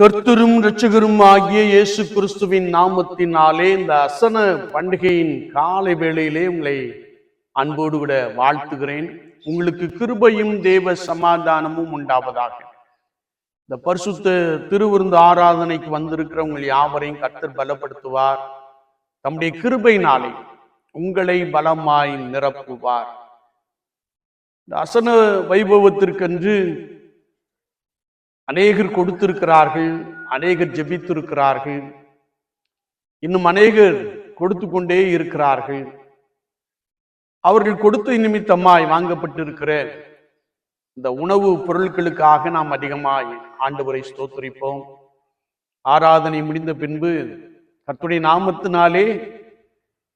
கர்த்தரும் இரட்சகரும் ஆகிய இயேசு கிறிஸ்துவின் நாமத்தினாலே இந்த அசன பண்டிகையின் காலை வேளையிலே உங்களை அன்போடு கூட வாழ்த்துகிறேன். உங்களுக்கு கிருபையும் தேவ சமாதானமும் உண்டாவதாக. இந்த பரிசுத்த திருவிருந்து ஆராதனைக்கு வந்திருக்கிற உங்கள் யாவரையும் கர்த்தர் பலப்படுத்துவார். தம்முடைய கிருபையினாலே உங்களை பலமாய் நிரப்புவார். இந்த அசன வைபவத்திற்கென்று அநேகர் கொடுத்திருக்கிறார்கள் அநேகர் ஜெபித்திருக்கிறார்கள். இன்னும் அநேகர் கொடுத்து கொண்டே இருக்கிறார்கள். அவர்கள் கொடுத்த நிமித்தமாய் வாங்கப்பட்டிருக்கிற இந்த உணவு பொருட்களுக்காக நாம் அதிகமாய் ஆண்டவரை ஸ்தோத்தரிப்போம். ஆராதனை முடிந்த பின்பு கத்துடைய நாமத்தினாலே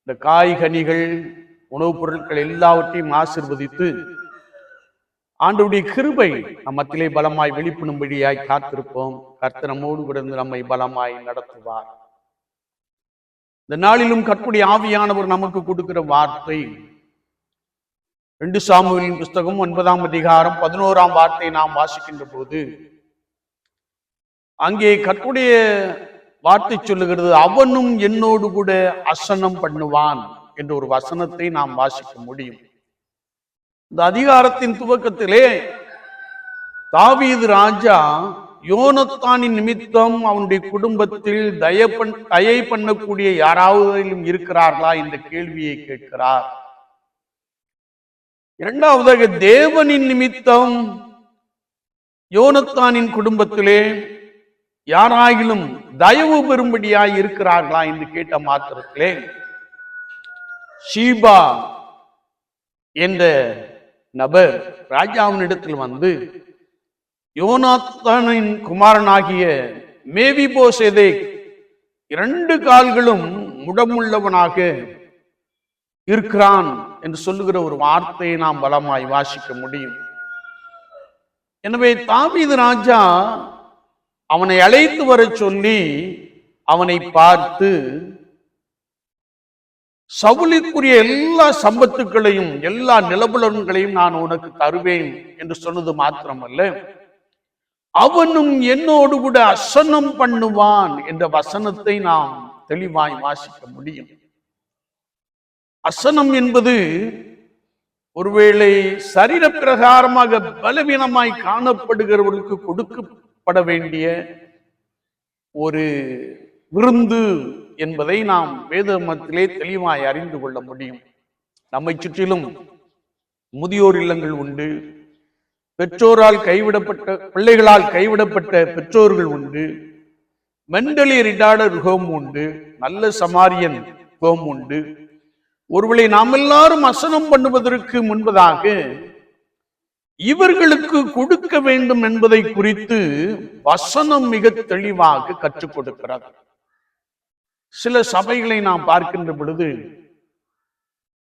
இந்த காய்கனிகள் உணவுப் பொருட்கள் எல்லாவற்றையும் ஆசிர்வதித்து ஆண்டுடைய கிருபை நம்மத்திலே பலமாய் வெளிப்படும்படியாய் காத்திருப்போம். கர்த்தனமோடு கிடந்து நம்மை பலமாய் நடத்துவார். இந்த நாளிலும் கற்புடைய ஆவியானவர் நமக்கு கொடுக்கிற வார்த்தை. ரெண்டு சாமுவின் புஸ்தகம் ஒன்பதாம் அதிகாரம் பதினோராம் வார்த்தை நாம் வாசிக்கின்ற போது அங்கே கற்புடைய வார்த்தை சொல்லுகிறது அவனும் என்னோடு கூட அசனம் பண்ணுவான் என்ற ஒரு வசனத்தை நாம் வாசிக்க முடியும். இந்த அதிகாரத்தின் துவக்கத்திலே தாவீது ராஜா யோனத்தானின் நிமித்தம் அவனுடைய குடும்பத்தில் தய பண் தயை பண்ணக்கூடிய யாராவது இருக்கிறார்களா என்ற கேள்வியை கேட்கிறார். இரண்டாவதாக தேவனின் நிமித்தம் யோனத்தானின் குடும்பத்திலே யாராயிலும் தயவு பெறும்படியாய் இருக்கிறார்களா என்று கேட்ட மாத்திரத்திலே ஷீபா என்ற நபர் ராஜாவினிடத்தில் வந்து யோனாத்தானின் குமாரனாகிய மேவி போசேதே இரண்டு கால்களும் முடமுள்ளவனாக இருக்கிறான் என்று சொல்லுகிற ஒரு வார்த்தையை நாம் பலமாய் வாசிக்க முடியும். எனவே தாவீது ராஜா அவனை அழைத்து வர சொல்லி அவனை பார்த்து சவுலிக்குரிய எல்லா சம்பத்துக்களையும் எல்லா நிலபுலன்களையும் நான் உனக்கு தருவேன் என்று சொன்னது மாத்திரமல்ல. அவனும் என்னோடு கூட அசனம் பண்ணுவான் என்ற வசனத்தை நாம் தெளிவாய் வாசிக்க முடியும். அசனம் என்பது ஒருவேளை சரீர பிரகாரமாக பலவீனமாய் காணப்படுகிறவர்களுக்கு கொடுக்கப்பட வேண்டிய ஒரு விருந்து என்பதை நாம் வேதமத்திலே தெளிவாய் அறிந்து கொள்ள முடியும். நம்மை சுற்றிலும் முதியோர் இல்லங்கள் உண்டு. பெற்றோரால் கைவிடப்பட்ட பிள்ளைகளால் கைவிடப்பட்ட பெற்றோர்கள் உண்டு. மென்டலி ரிட்டார்டர் ஹோம் உண்டு. நல்ல சமாரியன் ஹோம் உண்டு. ஒருவளை நாம் எல்லாரும் அசனம் பண்ணுவதற்கு முன்பதாக இவர்களுக்கு கொடுக்க வேண்டும் என்பதை குறித்து வசனம் மிக தெளிவாக கற்றுக் கொடுக்கிறார் சில சபைகளை நாம் பார்க்கின்ற பொழுது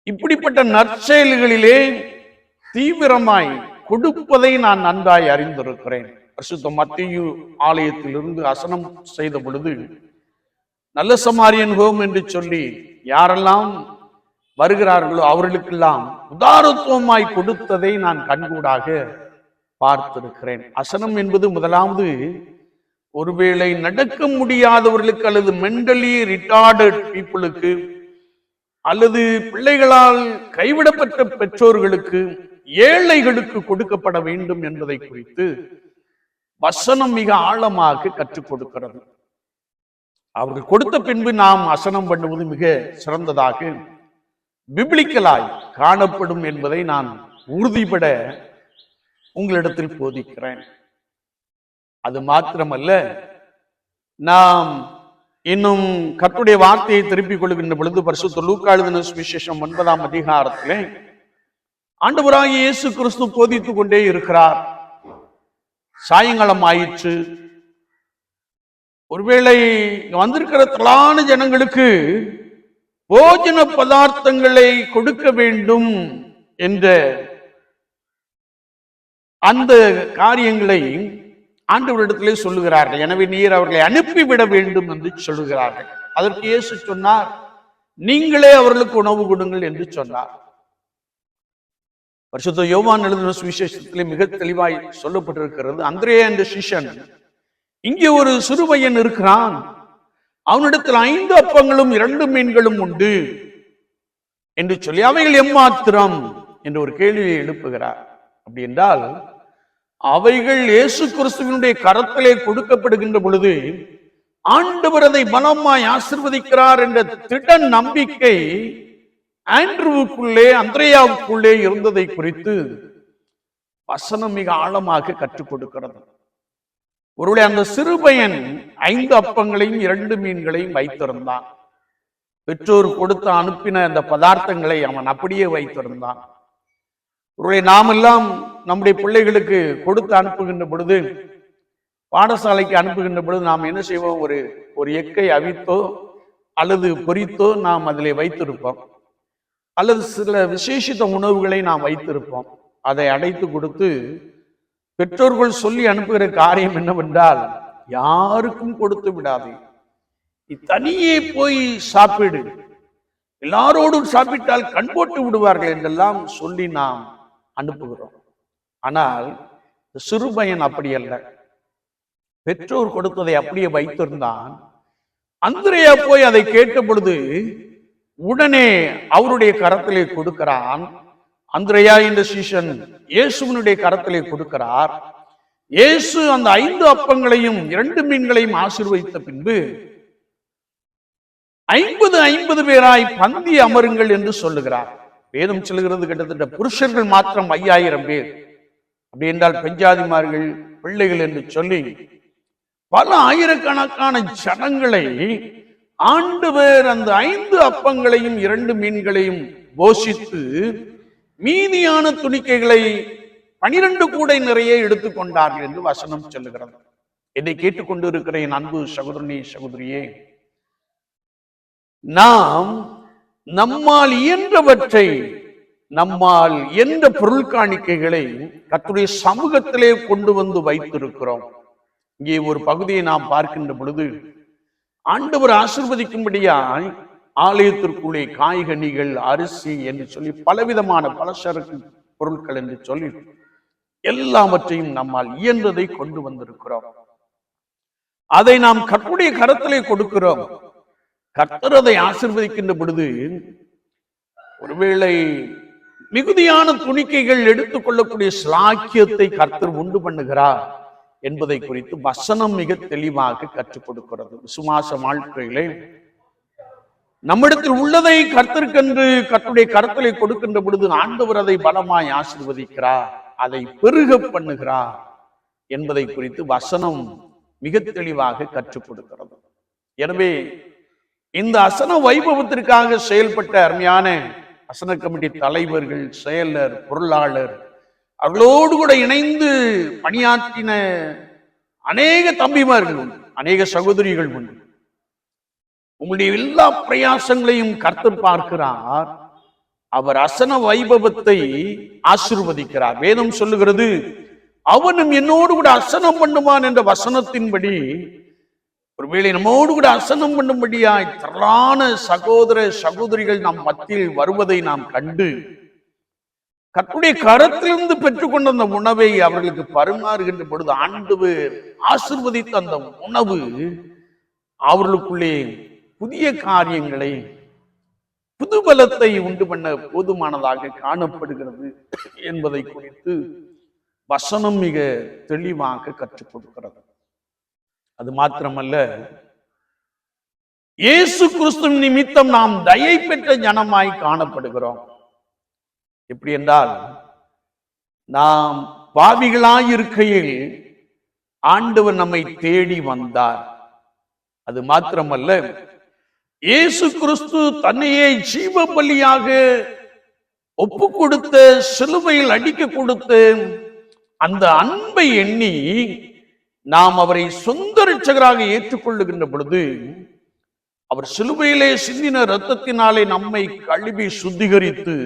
இப்படிப்பட்ட நற்செயல்களிலே தீவிரமாய் கொடுப்பதை நான் நன்றாய் அறிந்திருக்கிறேன். பரிசுத்த மத்தியு ஆலயத்திலிருந்து அசனம் செய்த பொழுது நல்ல சமாரியன் ஹோம் என்று சொல்லி யாரெல்லாம் வருகிறார்களோ அவர்களுக்கெல்லாம் உதாரத்துவமாய் கொடுத்ததை நான் கண்கூடாக பார்த்திருக்கிறேன். அசனம் என்பது முதலாவது ஒருவேளை நடக்க முடியாதவர்களுக்கு அல்லது மென்டலி ரிட்டார்டட் பீப்புளுக்கு அல்லது பிள்ளைகளால் கைவிடப்பட்ட பெற்றோர்களுக்கு ஏழைகளுக்கு கொடுக்கப்பட வேண்டும் என்பதை குறித்து வசனம் மிக ஆழமாக கற்றுக் கொடுக்கிறது. அவர்கள் கொடுத்த பின்பு நாம் அசனம் பண்ணுவது மிக சிறந்ததாக பிப்ளிக்கலாய் காணப்படும் என்பதை நான் உறுதிபட உங்களிடத்தில் போதிக்கிறேன். அது மாத்திரமல்ல நாம் இன்னும் கத்துடைய வார்த்தையை திருப்பிக் கொள்கின்ற பொழுது பரிசுத்த லூக்காளுதின சுவிசேஷம் ஒன்பதாம் அதிகாரத்திலே ஆண்டவராகிய இயேசு கிறிஸ்து போதித்துக் கொண்டே இருக்கிறார். சாயங்காலம் ஆயிற்று. ஒருவேளை இங்க வந்திருக்கிற திரளான ஜனங்களுக்கு போஜன பதார்த்தங்களை கொடுக்க வேண்டும் என்ற அந்த காரியங்களை ஆண்டவரிடத்திலே சொல்லுகிறார்கள். எனவே நீர் அவர்களை அனுப்பிவிட வேண்டும் என்று சொல்லுகிறார்கள். அதற்கு இயேசு சொன்னார் நீங்களே அவர்களுக்கு உணவு கொடுங்கள் என்று சொன்னார். வருஷத்த யோவான் எழுதின சுவிசேஷத்திலே மிக தெளிவாய் சொல்லப்பட்டிருக்கிறது. அந்திரே என்ற சிஷன் இங்கே ஒரு சிறுபையன் இருக்கிறான். அவனிடத்தில் ஐந்து அப்பங்களும் இரண்டு மீன்களும் உண்டு என்று சொல்லி அவைகள் எம்மாத்திரம்? என்று ஒரு கேள்வியை எழுப்புகிறார். அப்படி என்றால் அவைகள் இயேசு கிறிஸ்துவினுடைய கரத்திலே கொடுக்கப்படுகின்ற பொழுது ஆண்டவர் அதை பலமாய் ஆசிர்வதிக்கிறார் என்ற திட நம்பிக்கை ஆண்ட்ரூவுக்குள்ளே அந்திரையாவுக்குள்ளே இருந்ததை குறித்து வசனம் மிக ஆழமாக கற்றுக் கொடுக்கிறது. ஒருவேளை அந்த சிறுபையன் ஐந்து அப்பங்களையும் இரண்டு மீன்களையும் வைத்திருந்தான். பெற்றோர் கொடுத்து அனுப்பின அந்த பதார்த்தங்களை அவன் அப்படியே வைத்திருந்தான். ஒருவேளை நாமெல்லாம் நம்முடைய பிள்ளைகளுக்கு கொடுத்து அனுப்புகின்ற பொழுது பாடசாலைக்கு அனுப்புகின்ற பொழுது நாம் என்ன செய்வோம்? ஒரு ஒரு எக்கை அவித்தோ அல்லது பொறித்தோ நாம் அதிலே வைத்திருப்போம். அல்லது சில விசேஷித்த உணவுகளை நாம் வைத்திருப்போம். அதை அடைத்து கொடுத்து பெற்றோர்கள் சொல்லி அனுப்புகிற காரியம் என்னவென்றால் யாருக்கும் கொடுத்து விடாதே. தனியே போய் சாப்பிடு. எல்லாரோடும் சாப்பிட்டால் கண் போட்டு விடுவார்கள் என்றெல்லாம் சொல்லி நாம் அனுப்புகிறோம். ஆனால் சிறுபையன் அப்படி அல்ல பெற்றோர் கொடுத்ததை அப்படியே வைத்திருந்தான். அந்திரையா போய் அதை கேட்ட பொழுது உடனே அவருடைய கரத்திலே கொடுக்கிறான். அந்திரையா என்ற சீஷன் இயேசுவனுடைய கரத்திலே கொடுக்கிறார். இயேசு அந்த ஐந்து அப்பங்களையும் இரண்டு மீன்களையும் ஆசிர்வதித்த பின்பு ஐம்பது ஐம்பது பேராய் பந்தி அமருங்கள் என்று சொல்லுகிறார். வேதம் செல்கிறது கிட்டத்தட்ட புருஷர்கள் மாத்திரம் ஐயாயிரம் பேர். அப்படி என்றால் பெஞ்சாதிமார்கள் பிள்ளைகள் என்று சொல்லி பல ஆயிரக்கணக்கான ஜனங்களை ஆண்டவர் அந்த ஐந்து அப்பங்களையும் இரண்டு மீன்களையும் போஷித்து மீதியான துணிக்கைகளை பனிரெண்டு கூடை நிறைய எடுத்துக்கொண்டார்கள் என்று வசனம் சொல்லுகிறது. இதை கேட்டுக்கொண்டு இருக்கிற என் அன்பு சகோதரனே சகோதரியே நாம் நம்மால் இயன்றவற்றை நம்மால் எந்த பொருள் காணிக்கைகளை கத்துடைய சமூகத்திலே கொண்டு வந்து வைத்திருக்கிறோம். இங்கே ஒரு பகுதியை நாம் பார்க்கின்ற பொழுது ஆண்டவர் ஆசிர்வதிக்கும்படியாய் ஆலயத்திற்குள்ளே காய்கனிகள் அரிசி என்று சொல்லி பலவிதமான பலசரக்கு பொருட்கள் என்று சொல்லி எல்லாவற்றையும் நம்மால் இயன்றதை கொண்டு வந்திருக்கிறோம். அதை நாம் கர்த்தருடைய கரத்திலே கொடுக்கிறோம். கர்த்தர் அதை ஆசிர்வதிக்கின்ற பொழுது ஒருவேளை மிகுதியான துணிக்கைகள் எடுத்துக்கொள்ளக்கூடிய ஸ்லாக்கியத்தை கர்த்தர் உண்டு பண்ணுகிறார் என்பதை குறித்து வசனம் மிக தெளிவாக கற்றுக் கொடுக்கிறது. விசுவாச வாழ்க்கையிலே நம்மிடத்தில் உள்ளதை கர்த்தருக்கென்று கர்த்துடைய கருத்தலை கொடுக்கின்ற பொழுது ஆண்டவர் அதை பலமாய் ஆசிர்வதிக்கிறார் அதை பெருக பண்ணுகிறார் என்பதை குறித்து வசனம் மிக தெளிவாக கற்றுக் கொடுக்கிறது. எனவே இந்த அசன வைபவத்திற்காக செயல்பட்ட அருமையான அசன கமிட்டி தலைவர்கள் செயலர் பொருளாளர் அவர்களோடு கூட இணைந்து பணியாற்றின அநேக தம்பிமார்கள் உண்டு அநேக சகோதரிகள் உண்டு. உங்களுடைய எல்லா பிரயாசங்களையும் கர்த்தர் பார்க்கிறார். அவர் அசன வைபவத்தை ஆசிர்வதிக்கிறார். வேதம் சொல்லுகிறது அவனும் என்னோடு கூட அசனம் பண்ணுவான் என்ற வசனத்தின்படி ஒருவேளை நம்மோடு கூட அசனம் பண்ணும்படியாய் திரளான சகோதர சகோதரிகள் நம் மத்தியில் வருவதை நாம் கண்டு கற்புடைய கரத்திலிருந்து பெற்றுக்கொண்ட அந்த உணவை அவர்களுக்கு பரிமாறுகின்ற பொழுது ஆண்டவர் ஆசிர்வதித்த அந்த உணவு அவர்களுக்குள்ளே புதிய காரியங்களை புது பலத்தை உண்டு பண்ண போதுமானதாக காணப்படுகிறது என்பதை குறித்து வசனம் மிக தெளிவாக கற்றுக் கொடுக்கிறது. அது மாத்திரமல்ல. இயேசு கிறிஸ்து நிமித்தம் நாம் தயை பெற்ற ஜனமாய் காணப்படுகிறோம். எப்படி என்றால் நாம் பாவிகளாய் இருக்கையில் ஆண்டவர் நம்மை தேடி வந்தார். அது மாத்திரமல்ல இயேசு கிறிஸ்து தன்னையே ஜீவ பலியாக ஒப்பு கொடுத்து சிலுவையில் அடிக்க கொடுத்து அந்த அன்பை எண்ணி நாம் அவரை சொந்த ரட்சகராக ஏற்றுக்கொள்ளுகின்ற பொழுது அவர் சிலுவையிலே சிந்தின இரத்தத்தினாலே நம்மை கழுவி சுத்திகரித்து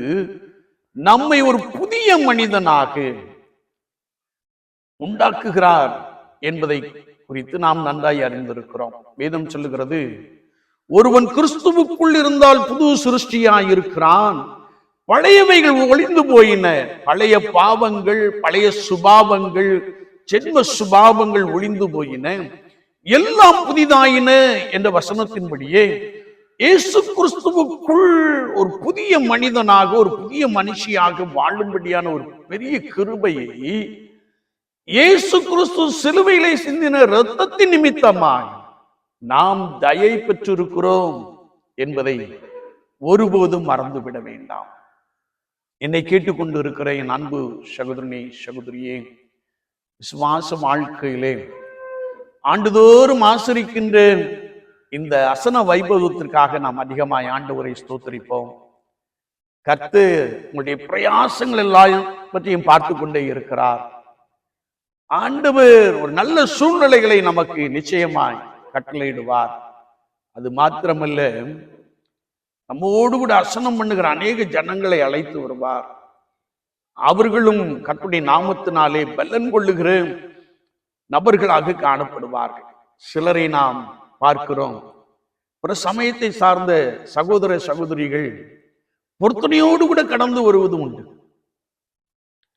நம்மை ஒரு புதிய மனிதனாக உண்டாக்குகிறார் என்பதை குறித்து நாம் நன்றாய் அறிந்திருக்கிறோம். வேதம் சொல்லுகிறது ஒருவன் கிறிஸ்துவுக்குள் இருந்தால் புது சிருஷ்டியாய் இருக்கிறான். பழையவைகள் ஒளிந்து போயின. பழைய பாவங்கள் பழைய சுபாவங்கள் ஜென்ம சுபாவங்கள் ஒளிந்து போயின. எல்லாம் புதிதாயின என்ற வசனத்தின்படியே இயேசு கிறிஸ்துவுக்குள் ஒரு புதிய மனிதனாக ஒரு புதிய மனுஷியாக வாழும்படியான ஒரு பெரிய கிருபையை இயேசு கிறிஸ்து சிலுவையிலே சிந்தின இரத்தத்தின் நிமித்தமாய் நாம் தயை பெற்றிருக்கிறோம் என்பதை ஒருபோதும் மறந்துவிட வேண்டாம். என்னை கேட்டுக்கொண்டு இருக்கிற என் அன்பு சகோதரனே சகோதரியே விசுவாச வாழ்க்கையிலே ஆண்டுதோறும் ஆசிரிக்கின்ற இந்த அசன வைபவத்திற்காக நாம் அதிகமாய் ஆண்டவரை ஸ்தோத்தரிப்போம். கத்து உங்களுடைய பிரயாசங்கள் எல்லாம் பற்றியும் பார்த்து கொண்டே இருக்கிறார். ஆண்டவர் ஒரு நல்ல சூழ்நிலைகளை நமக்கு நிச்சயமாய் கட்டளையிடுவார். அது மாத்திரமல்ல நம்மோடு கூட அசனம் பண்ணுகிற அநேக ஜனங்களை அழைத்து வருவார். அவர்களும் கற்புடைய நாமத்தினாலே பலன் கொள்ளுகிற நபர்களாக காணப்படுவார்கள். சிலரை நாம் பார்க்கிறோம். ஒரு சமயத்தை சார்ந்த சகோதர சகோதரிகள் பொருத்தனையோடு கூட கடந்து வருவது உண்டு.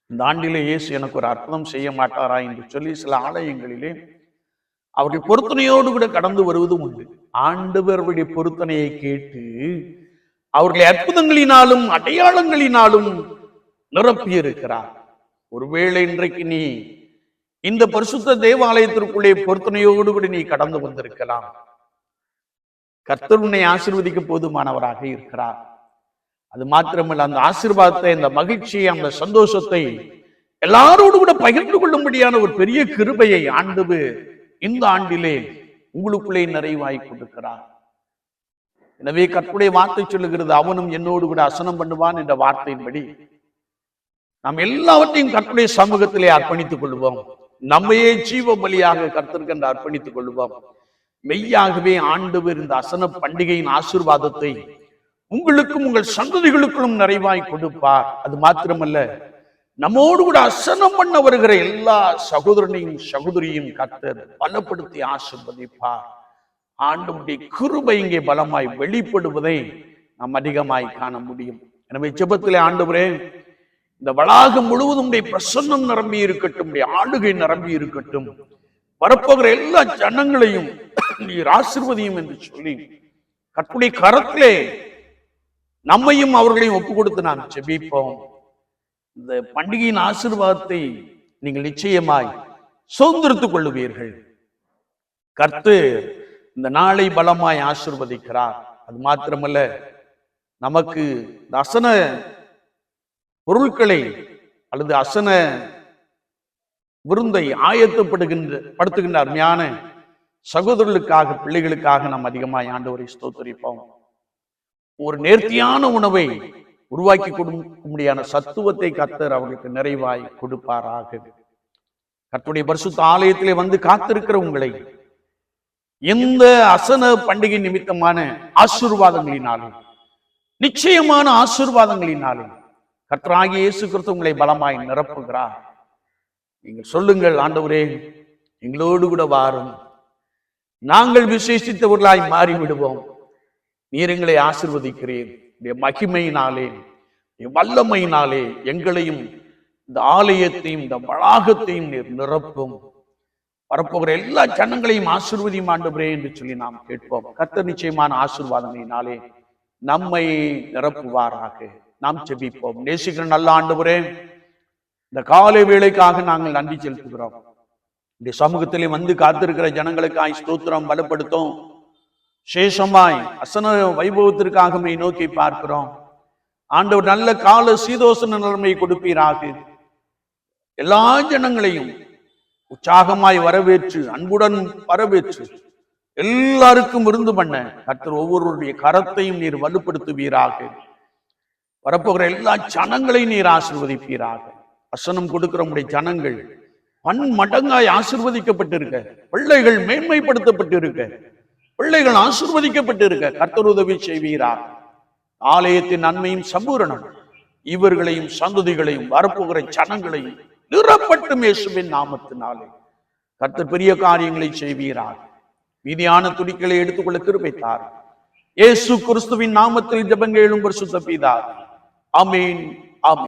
இந்த ஆண்டிலே இயேசு எனக்கு ஒரு அற்புதம் செய்ய மாட்டாரா என்று சொல்லி சில ஆலயங்களிலே அவர்கள் பொருத்தனையோடு கூட கடந்து வருவது உண்டு. ஆண்டவருடைய பொருத்தனையை கேட்டு அவர்களை அற்புதங்களினாலும் அடையாளங்களினாலும் நிரப்பியிருக்கிறார். ஒருவேளை இன்றைக்கு நீ இந்த பரிசுத்த தேவாலயத்திற்குள்ளே பொருத்தனையோடு கூட நீ கடந்து வந்திருக்கலாம். கர்த்தர் உன்னை ஆசிர்வதிக்க போதுமானவராக இருக்கிறார். அது மாத்திரமல்ல அந்த ஆசிர்வாதத்தை அந்த மகிழ்ச்சியை அந்த சந்தோஷத்தை எல்லாரோடு கூட பகிர்ந்து கொள்ளும்படியான ஒரு பெரிய கிருபையை ஆண்டு இந்த ஆண்டிலே உங்களுக்குள்ளே நிறைவாய் கொண்டிருக்கிறார் எனவே கற்புடைய வார்த்தை சொல்லுகிறது அவனும் என்னோடு கூட அசனம் பண்ணுவான் என்ற வார்த்தையின்படி நாம் எல்லாவற்றையும் கற்புடைய சமூகத்திலே அர்ப்பணித்துக் கொள்வோம். நம்மையே ஜீவ பலியாக கர்த்தருக்கு அர்ப்பணித்துக் கொள்வோம். மெய்யாகவே ஆண்டவர் இந்த அசன பண்டிகையின் ஆசீர்வாதத்தை உங்களுக்கும் உங்கள் சந்ததிகளுக்கும் நிறைவாய் கொடுப்பார். அது மாத்திரமல்ல நம்மோடு கூட அசனம் பண்ண வருகிற எல்லா சகோதரனையும் சகோதரியும் கர்த்தர் பலப்படுத்தி ஆசிர்வதிப்பார். ஆண்டவருடைய கிருபை இங்கே பலமாய் வெளிப்படுவதை நாம் அதிகமாய் காண முடியும். எனவே ஜெபத்திலே ஆண்டவரே இந்த வளாகம் முழுவதும் உடைய பிரசன்னம் நிரம்பி இருக்கட்டும் உடைய ஆளுகை நிரம்பி இருக்கட்டும். வரப்போகிற எல்லா ஜனங்களையும் நீர் ஆசிர்வதியும் என்று சொல்லி கற்புடைய கரத்திலே நம்மையும் அவர்களையும் ஒப்பு கொடுத்து நாம் செபிப்போம் இந்த பண்டிகையின் ஆசீர்வாதத்தை நீங்கள் நிச்சயமாய் சுதந்திரத்துக் கொள்ளுவீர்கள். கர்த்து இந்த நாளை பலமாய் ஆசிர்வதிக்கிறார். அது மாத்திரமல்ல நமக்கு இந்த பொருட்களை அல்லது அசன விருந்தை ஆயத்தப்படுகின்ற படுத்துகின்ற அருமையான சகோதரர்களுக்காக பிள்ளைகளுக்காக நாம் அதிகமாக ஆண்டவரை ஸ்தோத்தரிப்போம். ஒரு நேர்த்தியான உணவை உருவாக்கி கொடுக்கும்படியான சத்துவத்தை கத்தர் அவர்களுக்கு நிறைவாய் கொடுப்பாராக. கத்துடைய பரிசுத்த ஆலயத்திலே வந்து காத்திருக்கிற உங்களை எந்த அசன பண்டிகை நிமித்தமான ஆசீர்வாதங்களினாலும் நிச்சயமான ஆசீர்வாதங்களினாலும் கர்த்தராகி இயேசு கிறிஸ்து உங்களை பலமாய் நிரப்புகிறார். நீங்கள் சொல்லுங்கள் ஆண்டவரே எங்களோடு கூட வாரும் நாங்கள் விசேஷித்தவர்களாய் மாறிவிடுவோம். நீர் எங்களை ஆசிர்வதிக்கிறேன் உடைய மகிமையினாலே வல்லமையினாலே எங்களையும் இந்த ஆலயத்தையும் இந்த வளாகத்தையும் நீர் நிரப்பும். வரப்போகிற எல்லா ஜனங்களையும் ஆசிர்வதியும் ஆண்டவரே என்று சொல்லி நாம் கேட்போம். கர்த்தர் நிச்சயமான ஆசிர்வாதங்களினாலே நம்மை நிரப்புவாராக. நாம் செபிப்போம். நேசிக்கிற நல்ல ஆண்டவரே இந்த காலை வேளைக்காக நாங்கள் நன்றி செலுத்துகிறோம். இந்த சமூகத்திலே வந்து காத்திருக்கிற ஜனங்களுக்காய் ஸ்தோத்திரம் பலப்படுத்தும். சேஷமாய் அசன வைபவத்திற்காக நோக்கி பார்க்கிறோம். ஆண்டவர் நல்ல கால சீதோசன நிலைமை கொடுப்பீராக. எல்லா ஜனங்களையும் உற்சாகமாய் வரவேற்று அன்புடன் வரவேற்று எல்லாருக்கும் விருந்து பண்ண கர்த்தர் ஒவ்வொருவருடைய கரத்தையும் நீர் வலுப்படுத்துவீராக. வரப்போகிற எல்லா ஜனங்களையும் நீர் ஆசிர்வதிப்பீராக. வசனம் கொடுக்கிற உடைய ஜனங்கள் பன் மடங்காய் ஆசிர்வதிக்கப்பட்டிருக்க பிள்ளைகள் மேன்மைப்படுத்தப்பட்டிருக்க பிள்ளைகள் ஆசிர்வதிக்கப்பட்டிருக்க கர்த்தர் உதவி செய்வீராக. ஆலயத்தின் நன்மையும் சம்பூரணம் இவர்களையும் சந்ததிகளையும் வரப்போகிற ஜனங்களையும் நிறப்பட்டும் இயேசுவின் நாமத்தினாலே. கர்த்தர் பெரிய காரியங்களை செய்வீராக. மீதியான துடிக்களை எடுத்துக்கொள்ள திருப்பித்தார் இயேசு கிறிஸ்துவின் நாமத்தில் ஜெபங்கள் எழும் பரிசுத்த பிதா আমিন